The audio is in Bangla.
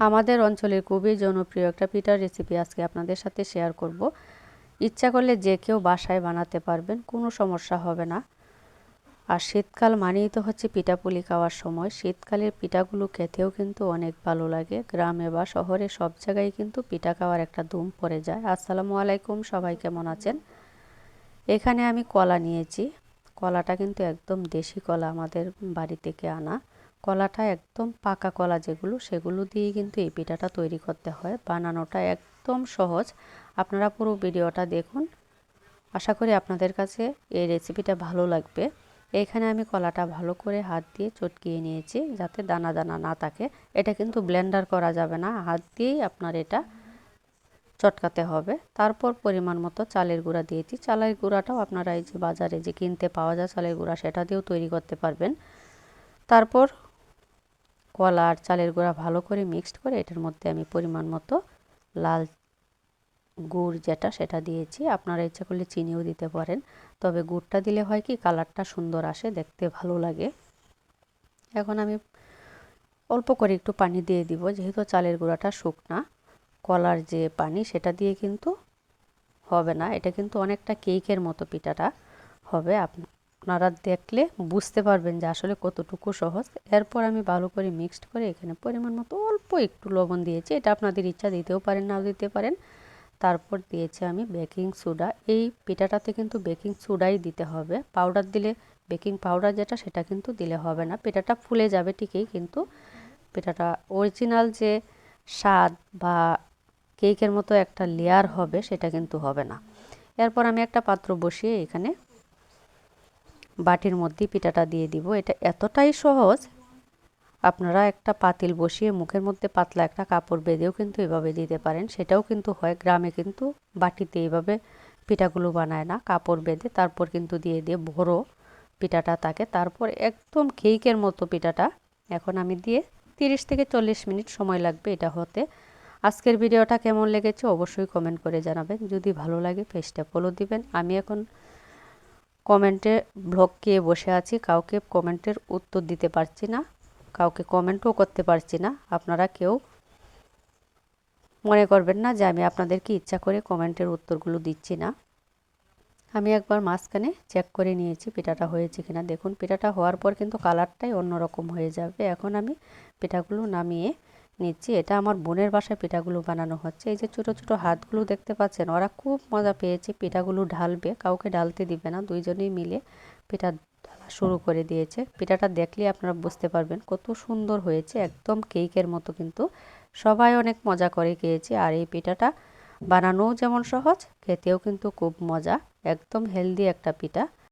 আমাদের অঞ্চলের খুবই জনপ্রিয় একটা পিঠার রেসিপি আজকে আপনাদের সাথে শেয়ার করব। ইচ্ছা করলে যে কেউ বাসায় বানাতে পারবেন, কোনো সমস্যা হবে না। আর শীতকাল মানেই তো হচ্ছে পিঠাপুলি খাওয়ার সময়। শীতকালের পিঠাগুলো খেতেও কিন্তু অনেক ভালো লাগে। গ্রামে বা শহরে সব জায়গায় কিন্তু পিঠা খাওয়ার একটা ধুম পড়ে যায়। আসসালামু আলাইকুম, সবাই কেমন আছেন? এখানে আমি কলা নিয়েছি। কলাটা কিন্তু একদম দেশি কলা আমাদের বাড়ি থেকে আনা। কলাটা একদম পাকা কলা যেগুলো, সেগুলো দিয়ে কিন্তু এই পিঠাটা তৈরি করতে হয়। বানানোটা একদম সহজ। আপনারা পুরো ভিডিওটা দেখুন। আশা করি আপনাদের কাছে এই রেসিপিটা ভালো লাগবে। এখানে আমি কলাটা ভালো করে হাত দিয়ে চটকিয়ে নিয়েছি যাতে দানা দানা না থাকে। এটা কিন্তু ব্লেন্ডার করা যাবে না। হাত দিয়েই আপনার এটা চটকাতে হবে। তারপর পরিমাণ মতো চালের গুঁড়া দিয়েছি চালের গুঁড়াটাও আপনারা এই যে বাজারে যে কিনতে পাওয়া যায় চালের গুঁড়া, সেটা দিয়েও তৈরি করতে পারবেন। তারপর কলা আর চালের গুঁড়া ভালো করে মিক্সড করে এটার মধ্যে আমি পরিমাণ মতো লাল গুড় যেটা সেটা দিয়েছি। আপনারা ইচ্ছা করলে চিনিও দিতে পারেন। তবে গুড়টা দিলে হয় কি, কালারটা সুন্দর আসে, দেখতে ভালো লাগে। এখন আমি অল্প করে একটু পানি দিয়ে দিব, যেহেতু চালের গুঁড়াটা শুকনা। কলার যে পানি সেটা দিয়ে কিন্তু হবে না। এটা কিন্তু অনেকটা কেকের মতো পিঠাটা হবে। আপনারা দেখলে বুঝতে পারবেন যে আসলে কতটুকু সহজ। এরপর আমি ভালো করে মিক্সড করে এখানে পরিমাণ মতো অল্প একটু লবণ দিয়েছি। এটা আপনাদের ইচ্ছা দিতেও পারেন, নাও দিতে পারেন। তারপর দিয়েছি আমি বেকিং সোডা এই পিঠাটাতে কিন্তু বেকিং সোডাই দিতে হবে। পাউডার দিলে বেকিং পাউডার যেটা, সেটা কিন্তু দিলে হবে না। পিঠাটা ফুলে যাবে ঠিকই, কিন্তু পিঠাটা অরিজিনাল যে স্বাদ বা কেকের মতো একটা লেয়ার হবে, সেটা কিন্তু হবে না। এরপর আমি একটা পাত্র বসিয়ে এখানে বাটির মধ্যে পিঠাটা দিয়ে দিব। এটা এতটাই সহজ। আপনারা একটা পাতিল বসিয়ে মুখের মধ্যে পাতলা একটা কাপড় বেঁধেও কিন্তু এভাবে দিতে পারেন। সেটাও কিন্তু হয়। গ্রামে কিন্তু বাটিতে এইভাবে পিঠাগুলো বানায় না। কাপড় বেঁধে তারপর কিন্তু দিয়ে দিয়ে বড় পিঠাটা থাকে। তারপর একদম কেকের মতো পিঠাটা। এখন আমি দিয়ে তিরিশ থেকে চল্লিশ মিনিট সময় লাগবে এটা হতে। আজকের ভিডিওটা কেমন লেগেছে অবশ্যই কমেন্ট করে জানাবেন। যদি ভালো লাগে, পেজটা ফলো দিবেন। আমি এখন কমেন্টে ব্লগ কে বসে আছি, কাউকে কমেন্টের উত্তর দিতে পারছি না, কাউকে কমেন্টও করতে পারছি না। আপনারা কেউ মনে করবেন না যে আমি আপনাদেরকে ইচ্ছা করে কমেন্টের উত্তরগুলো দিচ্ছি না। আমি একবার মাঝখানে চেক করে নিয়েছি পিঠাটা হয়েছে কিনা। দেখুন, পিঠাটা হওয়ার পর কিন্তু কালারটাই অন্যরকম হয়ে যাবে। এখন আমি পিঠাগুলো নামিয়ে নিচ্ছি। এটা আমার বোনের বাসায় পিঠাগুলো বানানো হচ্ছে। এই যে ছোটো ছোটো হাতগুলো দেখতে পাচ্ছেন, ওরা খুব মজা পেয়েছে। পিঠাগুলো ঢালবে, কাউকে ঢালতে দিবে না, দুইজনেই মিলে পিঠা ঢালা শুরু করে দিয়েছে। পিঠাটা দেখলে আপনারা বুঝতে পারবেন কত সুন্দর হয়েছে, একদম কেকের মতো কিন্তু। সবাই অনেক মজা করে খেয়েছে আর এই পিঠাটা বানানোও যেমন সহজ, খেতেও কিন্তু খুব মজা। একদম হেলদি একটা পিঠা।